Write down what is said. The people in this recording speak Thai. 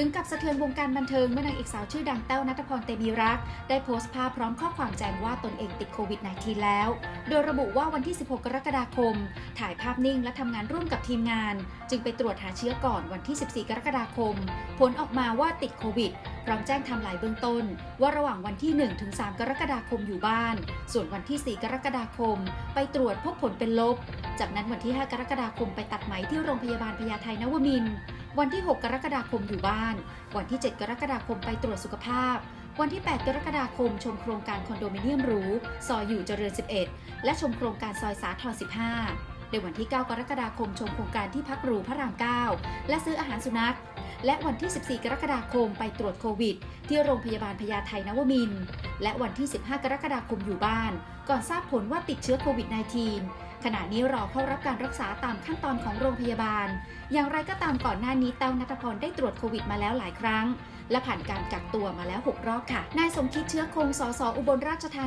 ถึงกับสะเทือนวงการบันเทิงเมื่อนางเอกสาวชื่อดังแต้วนัทพรเตมีรัก ได้โพสต์ภาพพร้อมข้อความแจ้งว่าตนเองติดโควิด -19 แล้ว โดยระบุว่าวันที่ 16 กรกฎาคม ถ่ายภาพนิ่งและทำงานร่วมกับทีมงาน จึงไปตรวจหาเชื้อก่อนวันที่ 14 กรกฎาคม ผลออกมาว่าติดโควิดพร้อมแจ้งทำลายเบื้องต้น ว่าระหว่างวันที่ 1 ถึง 3 กรกฎาคมอยู่บ้าน ส่วนวันที่ 4 กรกฎาคม ไปตรวจพบผลเป็นลบ จากนั้นวันที่ 5 กรกฎาคมไปตัดไหมที่โรงพยาบาลพญาไทนวมินทร์ วันที่ 6 กรกฎาคมอยู่บ้าน วันที่ 7 กรกฎาคมไปตรวจสุขภาพ วันที่ 8 กรกฎาคมชมโครงการคอนโดมิเนียมหรูซอยอยู่เจริญ 11 และชมโครงการซอยสาทร15 ในวันที่ 9 กรกฎาคมชมโครงการที่พักหรูพระราม 9 และซื้ออาหารสุนัข และวันที่ 14 กรกฎาคมไปตรวจโควิด ที่โรงพยาบาลพญาไทนวมิน และวันที่ 15 กรกฎาคมอยู่บ้าน ก่อนทราบผลว่าติดเชื้อโควิด -19 ขณะนี้รอเข้ารับการรักษาตามขั้นตอนของโรงพยาบาล อย่างไรก็ตามก่อนหน้านี้แต้วนัทพรได้ตรวจโควิดมาแล้วหลายครั้ง และผ่านการกักตัวมาแล้ว 6 รอบค่ะ นายสมคิดเชื้อคงสสอุบลราชธานี